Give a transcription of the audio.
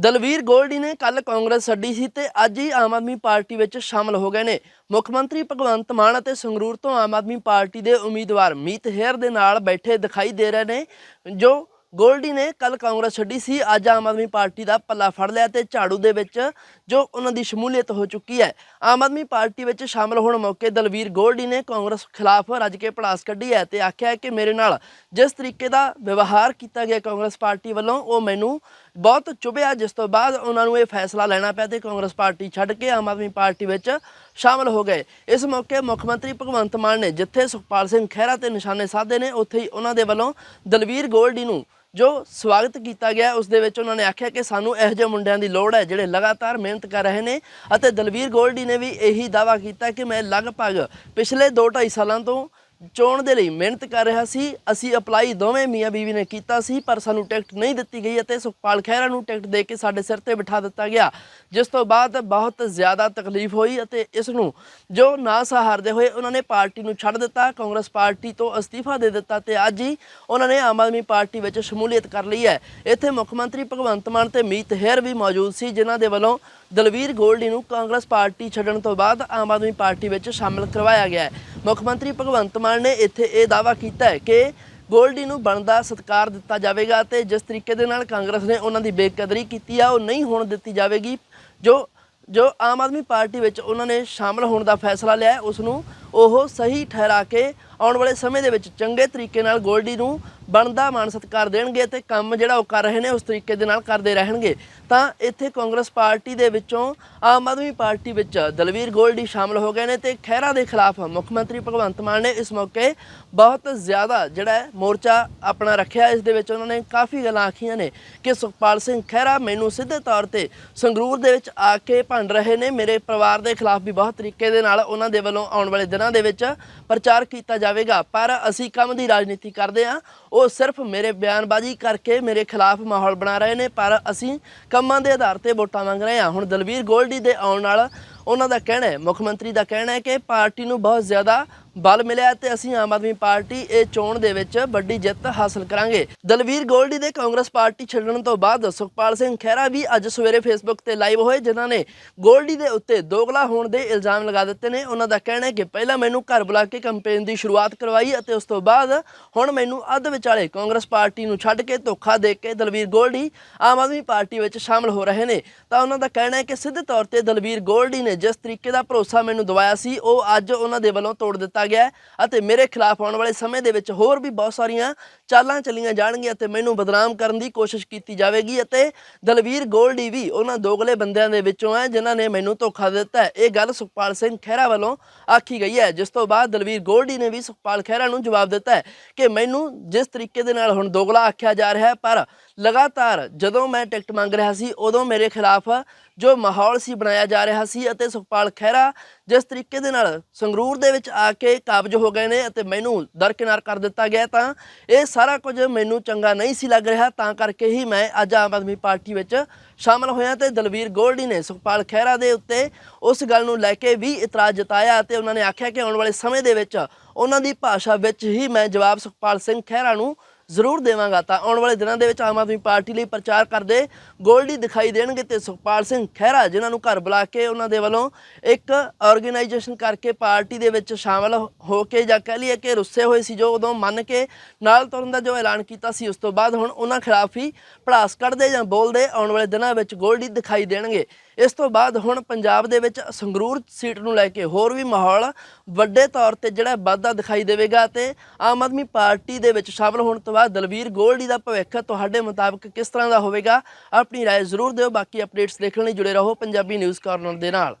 ਦਲਵੀਰ ਗੋਲਡੀ ਨੇ ਕੱਲ ਕਾਂਗਰਸ ਛੱਡੀ ਸੀ ਤੇ ਅੱਜ ਹੀ ਆਮ ਆਦਮੀ ਪਾਰਟੀ ਵਿੱਚ ਸ਼ਾਮਲ ਹੋ ਗਏ ਨੇ। ਮੁੱਖ ਮੰਤਰੀ ਭਗਵੰਤ ਮਾਨ ਅਤੇ ਸੰਗਰੂਰ ਤੋਂ ਆਮ ਆਦਮੀ ਪਾਰਟੀ ਦੇ ਉਮੀਦਵਾਰ ਮੀਤ ਹੇਅਰ ਦੇ ਨਾਲ ਬੈਠੇ ਦਿਖਾਈ ਦੇ ਰਹੇ ਨੇ, ਜੋ ਗੋਲਡੀ ਨੇ ਕੱਲ ਕਾਂਗਰਸ ਛੱਡੀ ਸੀ। ਅੱਜ ਆਮ ਆਦਮੀ ਪਾਰਟੀ ਦਾ ਪੱਲਾ ਫੜ ਲਿਆ ਤੇ ਝਾੜੂ ਦੇ ਵਿੱਚ ਜੋ ਉਹਨਾਂ ਦੀ ਸ਼ਮੂਲੀਅਤ ਹੋ ਚੁੱਕੀ ਹੈ। ਆਮ ਆਦਮੀ ਪਾਰਟੀ ਵਿੱਚ ਸ਼ਾਮਲ ਹੋਣ ਮੌਕੇ ਦਲਵੀਰ ਗੋਲਡੀ ਨੇ ਕਾਂਗਰਸ ਖਿਲਾਫ ਰੱਜ ਕੇ ਪੜਾਸ ਕੱਢੀ ਹੈ ਤੇ ਆਖਿਆ ਹੈ ਕਿ ਮੇਰੇ ਨਾਲ ਜਿਸ ਤਰੀਕੇ ਦਾ ਵਿਵਹਾਰ ਕੀਤਾ ਗਿਆ ਕਾਂਗਰਸ ਪਾਰਟੀ ਵੱਲੋਂ, ਉਹ ਮੈਨੂੰ ਬਹੁਤ ਚੁਭਿਆ। ਜਿਸ ਤੋਂ ਬਾਅਦ ਉਹਨਾਂ ਨੂੰ ਇਹ ਫੈਸਲਾ ਲੈਣਾ ਪਿਆ ਤੇ ਕਾਂਗਰਸ ਪਾਰਟੀ ਛੱਡ ਕੇ ਆਮ ਆਦਮੀ ਪਾਰਟੀ ਵਿੱਚ ਸ਼ਾਮਲ ਹੋ ਗਏ। ਇਸ ਮੌਕੇ ਮੁੱਖ ਮੰਤਰੀ ਭਗਵੰਤ ਮਾਨ ਨੇ ਜਿੱਥੇ ਸੁਖਪਾਲ ਸਿੰਘ ਖਹਿਰਾ ਤੇ ਨਿਸ਼ਾਨੇ ਸਾਧੇ ਨੇ, ਉੱਥੇ ਹੀ ਉਹਨਾਂ ਦੇ ਵੱਲੋਂ ਦਲਵੀਰ ਗੋਲਡੀ ਨੂੰ ਜੋ ਸਵਾਗਤ ਕੀਤਾ ਗਿਆ, ਉਸ ਦੇ ਵਿੱਚ ਉਹਨਾਂ ਨੇ ਆਖਿਆ ਕਿ ਸਾਨੂੰ ਇਹੋ ਜਿਹੇ ਮੁੰਡਿਆਂ ਦੀ ਲੋੜ ਹੈ ਜਿਹੜੇ ਲਗਾਤਾਰ ਮਿਹਨਤ ਕਰ ਰਹੇ ਨੇ ਅਤੇ ਦਲਵੀਰ ਗੋਲਡੀ ਨੇ ਵੀ ਇਹੀ ਦਾਵਾ ਕੀਤਾ ਕਿ ਮੈਂ ਲਗਭਗ ਪਿਛਲੇ 2.5 ਸਾਲਾਂ ਤੋਂ ਚੋਣ ਦੇ ਲਈ ਮਿਹਨਤ ਕਰ ਰਿਹਾ ਸੀ। ਅਸੀਂ ਅਪਲਾਈ ਦੋਵੇਂ ਮੀਆਂ ਬੀਵੀ ਨੇ ਕੀਤਾ ਸੀ, ਪਰ ਸਾਨੂੰ ਟਿਕਟ ਨਹੀਂ ਦਿੱਤੀ ਗਈ ਅਤੇ ਸੁਖਪਾਲ ਖਹਿਰਾ ਨੂੰ ਟਿਕਟ ਦੇ ਕੇ ਸਾਡੇ ਸਿਰ ਤੇ ਬਿਠਾ ਦਿੱਤਾ ਗਿਆ। ਜਿਸ ਤੋਂ ਬਾਅਦ ਬਹੁਤ ਜ਼ਿਆਦਾ ਤਕਲੀਫ ਹੋਈ ਅਤੇ ਇਸ ਨੂੰ ਜੋ ਨਾ ਸਹਾਰਦੇ ਹੋਏ ਉਹਨਾਂ ਨੇ ਪਾਰਟੀ ਨੂੰ ਛੱਡ ਦਿੱਤਾ। ਕਾਂਗਰਸ ਪਾਰਟੀ ਤੋਂ ਅਸਤੀਫਾ ਦੇ ਦਿੱਤਾ ਤੇ ਅੱਜ ਹੀ ਉਹਨਾਂ ਨੇ ਆਮ ਆਦਮੀ ਪਾਰਟੀ ਵਿੱਚ ਸ਼ਮੂਲੀਅਤ ਕਰ ਲਈ ਹੈ। ਇੱਥੇ ਮੁੱਖ ਮੰਤਰੀ ਭਗਵੰਤ ਮਾਨ ਤੇ ਮੀਤ ਹੇਅਰ ਵੀ ਮੌਜੂਦ ਸੀ, ਜਿਨ੍ਹਾਂ ਦੇ ਵੱਲੋਂ ਦਲਵੀਰ ਗੋਲਡੀ ਨੂੰ ਕਾਂਗਰਸ ਪਾਰਟੀ ਛੱਡਣ ਤੋਂ ਬਾਅਦ ਆਮ ਆਦਮੀ ਪਾਰਟੀ ਵਿੱਚ ਸ਼ਾਮਲ ਕਰਵਾਇਆ ਗਿਆ ਹੈ। ਮੁੱਖ ਮੰਤਰੀ ਭਗਵੰਤ ਮਾਨ ਨੇ ਇੱਥੇ ਇਹ ਦਾਅਵਾ ਕੀਤਾ ਹੈ ਕਿ ਗੋਲਡੀ ਨੂੰ ਬਣਦਾ ਸਤਿਕਾਰ ਦਿੱਤਾ ਜਾਵੇਗਾ ਤੇ ਜਿਸ ਤਰੀਕੇ ਦੇ ਨਾਲ ਕਾਂਗਰਸ ਨੇ ਉਹਨਾਂ ਦੀ ਬੇਕਦਰੀ ਕੀਤੀ ਆ ਉਹ ਨਹੀਂ ਹੋਣ ਦਿੱਤੀ ਜਾਵੇਗੀ। ਜੋ ਜੋ ਆਮ ਆਦਮੀ ਪਾਰਟੀ ਵਿੱਚ ਉਹਨਾਂ ਨੇ ਸ਼ਾਮਲ ਹੋਣ ਦਾ ਫੈਸਲਾ ਲਿਆ ਹੈ, ਉਸ ਨੂੰ ਉਹ ਸਹੀ ਠਹਿਰਾ ਕੇ ਆਉਣ ਵਾਲੇ ਸਮੇਂ ਦੇ ਵਿੱਚ ਚੰਗੇ ਤਰੀਕੇ ਨਾਲ ਗੋਲਡੀ ਨੂੰ ਬਣਦਾ ਮਾਨ ਸਤਿਕਾਰ ਦੇਣਗੇ ਤੇ ਕੰਮ ਜਿਹੜਾ ਉਹ ਕਰ ਰਹੇ ਨੇ, ਉਸ ਤਰੀਕੇ ਦੇ ਨਾਲ ਕਰਦੇ ਰਹਿਣਗੇ। ਤਾਂ ਇੱਥੇ ਕਾਂਗਰਸ ਪਾਰਟੀ ਦੇ ਵਿੱਚੋਂ ਆਮ ਆਦਮੀ ਪਾਰਟੀ ਵਿੱਚ ਦਲਵੀਰ ਗੋਲਡੀ ਸ਼ਾਮਲ ਹੋ ਗਏ ਨੇ ਤੇ ਖਹਿਰਾ ਦੇ ਖਿਲਾਫ ਮੁੱਖ ਮੰਤਰੀ ਭਗਵੰਤ ਮਾਨ ਨੇ ਇਸ ਮੌਕੇ ਬਹੁਤ ਜ਼ਿਆਦਾ ਜਿਹੜਾ ਮੋਰਚਾ ਆਪਣਾ ਰੱਖਿਆ। ਇਸ ਦੇ ਵਿੱਚ ਉਹਨਾਂ ਨੇ ਕਾਫੀ ਗੱਲਾਂ ਆਖੀਆਂ ਨੇ ਕਿ ਸੁਖਪਾਲ ਸਿੰਘ ਖਹਿਰਾ ਮੈਨੂੰ ਸਿੱਧੇ ਤੌਰ ਤੇ ਸੰਗਰੂਰ ਦੇ ਵਿੱਚ ਆ ਕੇ ਭੰਡ ਰਹੇ ਨੇ। ਮੇਰੇ ਪਰਿਵਾਰ ਦੇ ਖਿਲਾਫ ਵੀ ਬਹੁਤ ਤਰੀਕੇ ਦੇ ਨਾਲ ਉਹਨਾਂ ਦੇ ਵੱਲੋਂ ਆਉਣ ਵਾਲੇ ਦਿਨਾਂ ਦੇ ਵਿੱਚ ਪ੍ਰਚਾਰ ਕੀਤਾ ਜਾਵੇਗਾ। ਪਰ ਅਸੀਂ ਕੰਮ ਦੀ ਰਾਜਨੀਤੀ ਕਰਦੇ ਹਾਂ। ਉਹ ਸਿਰਫ ਮੇਰੇ ਬਿਆਨਬਾਜ਼ੀ ਕਰਕੇ ਮੇਰੇ ਖਿਲਾਫ ਮਾਹੌਲ ਬਣਾ ਰਹੇ ਨੇ। ਪਰ ਅਸੀਂ ਕੰਮਾਂ ਦੇ ਆਧਾਰ ਤੇ ਵੋਟਾਂ ਮੰਗ ਰਹੇ ਹਾਂ। ਹੁਣ ਦਲਵੀਰ ਗੋਲਡੀ ਦੇ ਆਉਣ ਨਾਲ ਉਹਨਾਂ ਦਾ ਕਹਿਣਾ ਹੈ, ਮੁੱਖ ਮੰਤਰੀ ਦਾ ਕਹਿਣਾ ਹੈ ਕਿ ਪਾਰਟੀ ਨੂੰ ਬਹੁਤ ਜ਼ਿਆਦਾ ਬਲ ਮਿਲਿਆ ਤੇ ਅਸੀਂ ਆਮ ਆਦਮੀ ਪਾਰਟੀ ਇਹ ਚੋਣ ਦੇ ਵਿੱਚ ਵੱਡੀ ਜਿੱਤ ਹਾਸਲ ਕਰਾਂਗੇ। ਦਲਵੀਰ ਗੋਲਡੀ ਦੇ ਕਾਂਗਰਸ ਪਾਰਟੀ ਛੱਡਣ ਤੋਂ ਬਾਅਦ ਸੁਖਪਾਲ ਸਿੰਘ ਖਹਿਰਾ ਵੀ ਅੱਜ ਸਵੇਰੇ ਫੇਸਬੁੱਕ ਤੇ ਲਾਈਵ ਹੋਏ, ਜਿਨ੍ਹਾਂ ਨੇ ਗੋਲਡੀ ਦੇ ਉੱਤੇ ਦੋਗਲਾ ਹੋਣ ਦੇ ਇਲਜ਼ਾਮ ਲਗਾ ਦਿੱਤੇ ਨੇ। ਉਹਨਾਂ ਦਾ ਕਹਿਣਾ ਹੈ ਕਿ ਪਹਿਲਾਂ ਮੈਨੂੰ ਘਰ ਬੁਲਾ ਕੇ ਕੈਂਪੇਨ ਦੀ ਸ਼ੁਰੂਆਤ ਕਰਵਾਈ ਅਤੇ ਉਸ ਤੋਂ ਬਾਅਦ ਹੁਣ ਮੈਨੂੰ ਅੱਧ ਵਿਚਾਲੇ ਕਾਂਗਰਸ ਪਾਰਟੀ ਨੂੰ ਛੱਡ ਕੇ ਧੋਖਾ ਦੇ ਕੇ ਦਲਵੀਰ ਗੋਲਡੀ ਆਮ ਆਦਮੀ ਪਾਰਟੀ ਵਿੱਚ ਸ਼ਾਮਲ ਹੋ ਰਹੇ ਨੇ। ਤਾਂ ਉਹਨਾਂ ਦਾ ਕਹਿਣਾ ਹੈ ਕਿ ਸਿੱਧੇ ਤੌਰ ਤੇ ਦਲਵੀਰ ਗੋਲਡੀ ਨੇ ਜਿਸ ਤਰੀਕੇ ਦਾ ਭਰੋਸਾ ਮੈਨੂੰ ਦਵਾਇਆ ਸੀ, ਉਹ ਅੱਜ ਉਹਨਾਂ ਦੇ ਵੱਲੋਂ ਤੋੜ ਦਿੱਤਾ ਗਿਆ ਅਤੇ ਮੇਰੇ ਖਿਲਾਫ ਆਉਣ ਵਾਲੇ ਸਮੇਂ ਦੇ ਵਿੱਚ ਹੋਰ ਵੀ ਬਹੁਤ ਸਾਰੀਆਂ ਚਾਲਾਂ ਚੱਲੀਆਂ ਜਾਣਗੀਆਂ ਤੇ ਮੈਨੂੰ ਬਦਨਾਮ ਕਰਨ ਦੀ ਕੋਸ਼ਿਸ਼ ਕੀਤੀ ਜਾਵੇਗੀ ਅਤੇ ਦਲਵੀਰ ਗੋਲਡੀ ਵੀ ਉਹਨਾਂ ਦੋਗਲੇ ਬੰਦਿਆਂ ਦੇ ਵਿੱਚੋਂ ਹੈ ਜਿਨ੍ਹਾਂ ਨੇ ਮੈਨੂੰ ਧੋਖਾ ਦਿੱਤਾ ਹੈ। ਇਹ ਗੱਲ ਸੁਖਪਾਲ ਸਿੰਘ ਖਹਿਰਾ ਵੱਲੋਂ ਆਖੀ ਗਈ ਹੈ, ਜਿਸ ਤੋਂ ਬਾਅਦ ਦਲਵੀਰ ਗੋਲਡੀ ਨੇ ਵੀ ਸੁਖਪਾਲ ਖਹਿਰਾ ਨੂੰ ਜਵਾਬ ਦਿੱਤਾ ਹੈ ਕਿ ਮੈਨੂੰ ਜਿਸ ਤਰੀਕੇ ਦੇ ਨਾਲ ਹੁਣ ਦੋਗਲਾ ਆਖਿਆ ਜਾ ਰਿਹਾ ਹੈ, ਪਰ ਲਗਾਤਾਰ ਜਦੋਂ ਮੈਂ ਟਿਕਟ ਮੰਗ ਰਿਹਾ ਸੀ, ਉਦੋਂ ਮੇਰੇ ਖਿਲਾਫ ਜੋ ਮਾਹੌਲ ਸੀ ਬਣਾਇਆ ਜਾ ਰਿਹਾ ਸੀ ਅਤੇ ਸੁਖਪਾਲ ਖਹਿਰਾ ਜਿਸ ਤਰੀਕੇ ਦੇ ਨਾਲ ਸੰਗਰੂਰ ਦੇ ਵਿੱਚ ਆ ਕੇ ਕਾਬਜ ਹੋ ਗਏ ਨੇ ਅਤੇ ਮੈਨੂੰ ਦਰਕਿਨਾਰ ਕਰ ਦਿੱਤਾ ਗਿਆ ਤਾਂ ਇਹ ਸਾਰਾ ਕੁਝ ਮੈਨੂੰ ਚੰਗਾ ਨਹੀਂ ਸੀ ਲੱਗ ਰਿਹਾ। ਤਾਂ ਕਰਕੇ ਹੀ ਮੈਂ ਅੱਜ ਆਮ ਆਦਮੀ ਪਾਰਟੀ ਵਿੱਚ ਸ਼ਾਮਲ ਹੋਇਆ ਤੇ ਦਲਵੀਰ ਗੋਲਡੀ ਨੇ ਸੁਖਪਾਲ ਖਹਿਰਾ ਦੇ ਉੱਤੇ ਉਸ ਗੱਲ ਨੂੰ ਲੈ ਕੇ ਵੀ ਇਤਰਾਜ਼ ਜਤਾਇਆ ਅਤੇ ਉਹਨਾਂ ਨੇ ਆਖਿਆ ਕਿ ਆਉਣ ਵਾਲੇ ਸਮੇਂ ਦੇ ਵਿੱਚ ਉਹਨਾਂ ਦੀ ਭਾਸ਼ਾ ਵਿੱਚ ਹੀ ਮੈਂ ਜਵਾਬ ਸੁਖਪਾਲ ਸਿੰਘ ਖਹਿਰਾ ਨੂੰ ਜ਼ਰੂਰ ਦੇਵਾਂਗਾ। ਤਾਂ ਆਉਣ ਵਾਲੇ ਦਿਨਾਂ ਦੇ ਵਿੱਚ ਆਮ ਆਦਮੀ ਪਾਰਟੀ ਲਈ ਪ੍ਰਚਾਰ ਕਰਦੇ ਗੋਲਡੀ ਦਿਖਾਈ ਦੇਣਗੇ ਤੇ ਸੁਖਪਾਲ ਸਿੰਘ ਖਹਿਰਾ, ਜਿਨ੍ਹਾਂ ਨੂੰ ਘਰ ਬੁਲਾ ਕੇ ਉਹਨਾਂ ਦੇ ਵੱਲੋਂ ਇੱਕ ਆਰਗੇਨਾਈਜੇਸ਼ਨ ਕਰਕੇ ਪਾਰਟੀ ਦੇ ਵਿੱਚ ਸ਼ਾਮਲ ਹੋ ਕੇ ਜਾਂ ਕਹਿ ਲਈਏ ਕਿ ਰੁੱਸੇ ਹੋਏ ਸੀ, ਜੋ ਉਦੋਂ ਮੰਨ ਕੇ ਨਾਲ ਤੁਰਨ ਦਾ ਜੋ ਐਲਾਨ ਕੀਤਾ ਸੀ, ਉਸ ਤੋਂ ਬਾਅਦ ਹੁਣ ਉਹਨਾਂ ਖਿਲਾਫ ਹੀ ਪੜਾਸ ਕੱਢਦੇ ਜਾਂ ਬੋਲਦੇ ਆਉਣ ਵਾਲੇ ਦਿਨਾਂ ਵਿੱਚ ਗੋਲਡੀ ਦਿਖਾਈ ਦੇਣਗੇ। ਇਸ ਤੋਂ ਬਾਅਦ ਹੁਣ ਪੰਜਾਬ ਦੇ ਵਿੱਚ ਸੰਗਰੂਰ ਸੀਟ ਨੂੰ ਲੈ ਕੇ ਹੋਰ ਵੀ ਮਾਹੌਲ ਵੱਡੇ ਤੌਰ ਤੇ ਜਿਹੜਾ ਵਾਧਾ ਦਿਖਾਈ ਦੇਵੇਗਾ ਤੇ ਆਮ ਆਦਮੀ ਪਾਰਟੀ ਦੇ ਵਿੱਚ ਸ਼ਾਮਲ ਹੋਣ ਤੋਂ ਬਾਅਦ ਦਲਵੀਰ ਗੋਲਡੀ ਦਾ ਭਵਿੱਖ ਤੁਹਾਡੇ ਮੁਤਾਬਕ ਕਿਸ ਤਰ੍ਹਾਂ ਦਾ ਹੋਵੇਗਾ ਆਪਣੀ رائے ਜ਼ਰੂਰ ਦਿਓ ਬਾਕੀ ਅਪਡੇਟਸ ਦੇਖਣ ਲਈ ਜੁੜੇ ਰਹੋ ਪੰਜਾਬੀ ਨਿਊਜ਼ ਕਾਰਨਰ ਦੇ ਨਾਲ